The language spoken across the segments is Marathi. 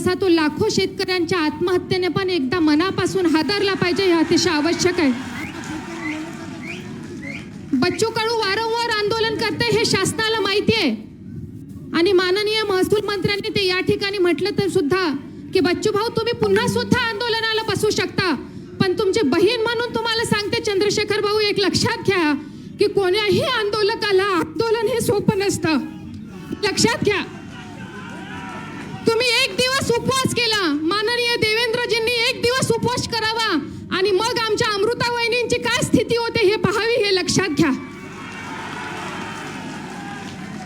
तसा तो लाखो शेतकऱ्यांच्या आत्महत्येने पण एकदा मनापासून हादरला पाहिजे हे अतिशय आवश्यक आहे. बच्चू कडू वारंवार आंदोलन करते हे शासनाला माहिती आहे. आणि माननीय महसूल मंत्र्यांनी ते या ठिकाणी म्हटलं तर सुद्धा की बच्चू भाऊ तुम्ही पुन्हा सुद्धा आंदोलनाला बसू शकता. पण तुमची बहीण म्हणून तुम्हाला सांगते चंद्रशेखर भाऊ एक लक्षात घ्या की कोण्याही आंदोलकाला आंदोलन हे सोपं नसतं. लक्षात घ्या. दिवस उपवास केला. माननीय देवेंद्रजींनी एक दिवस उपवास करावा. आणि मग आमच्या अमृता वहिनींची काय स्थिती होते हे पाहावी हे लक्षात घ्या.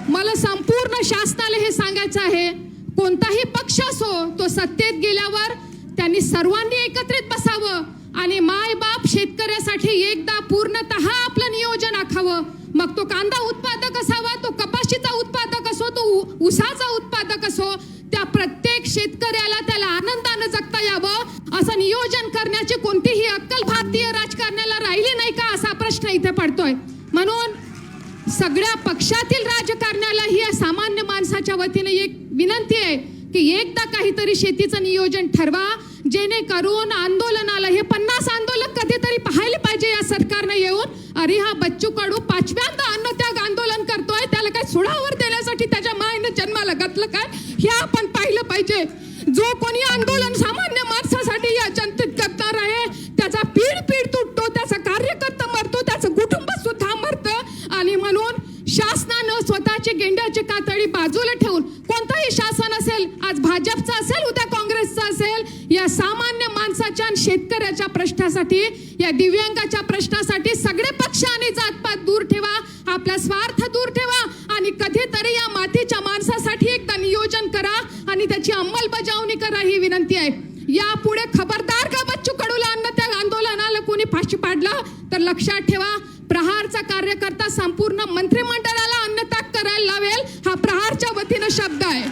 मला संपूर्ण शासनाला हे सांगायचं आहे कोणताही पक्ष असो तो सत्तेत गेल्यावर त्यांनी सर्वांनी एकत्रित बसावं आणि माय बाप शेतकऱ्यासाठी एकदा पूर्णतः आपलं नियोजन आखावं. मग तो कांदा उत्पादक असावा तो कपाशीचा उत्पादक असो तो उसाचा ऊसाचा उत्पादक असो त्या प्रत्येक शेतकऱ्याला त्याला आनंदानं जगता यावं असं नियोजन करण्याची कोणतीही अक्कल भारतीय राजकारण्याला राहिली नाही का असा प्रश्न इथे पडतोय. म्हणून सगळ्या पक्षातील राजकारण्याला ही सामान्य माणसाच्या वतीने एक विनंती आहे की एकदा काहीतरी शेतीचं नियोजन ठरवा जेणेकरून आंदोलनाला हे पन्नास आंदोलन कधीतरी पाहायला पाहिजे या सरकारनं येऊन अरे हा बच्चू कडू पाचव्यांदा जो कोणी आंदोलन सामान्य माणसासाठी या जनतेत करणार आहे त्याचा पीड पीड तुटतो त्याचा कार्यकर्ता मरतो त्याचं कुटुंब सुद्धा मरतं. आणि म्हणून शासनानं स्वतःचे गेंड्याचे कातडी बाजूला ठेवून कोणताही शासन असेल आज भाजपचं असेल उद्या काँग्रेसचं असेल या सामान्य माणसाच्या आणि शेतकऱ्याच्या प्रश्नासाठी या दिव्यांगाच्या प्रश्नासाठी अंमलबजावणी करा ही विनंती आहे. यापुढे खबरदार का बच्चू कडूला अन्न त्या आंदोलनाला कोणी फाशी पाडलं? तर लक्षात ठेवा प्रहारचा कार्यकर्ता संपूर्ण मंत्रिमंडळाला अन्नत्याग करायला लावेल हा प्रहारच्या वतीनं शब्द आहे.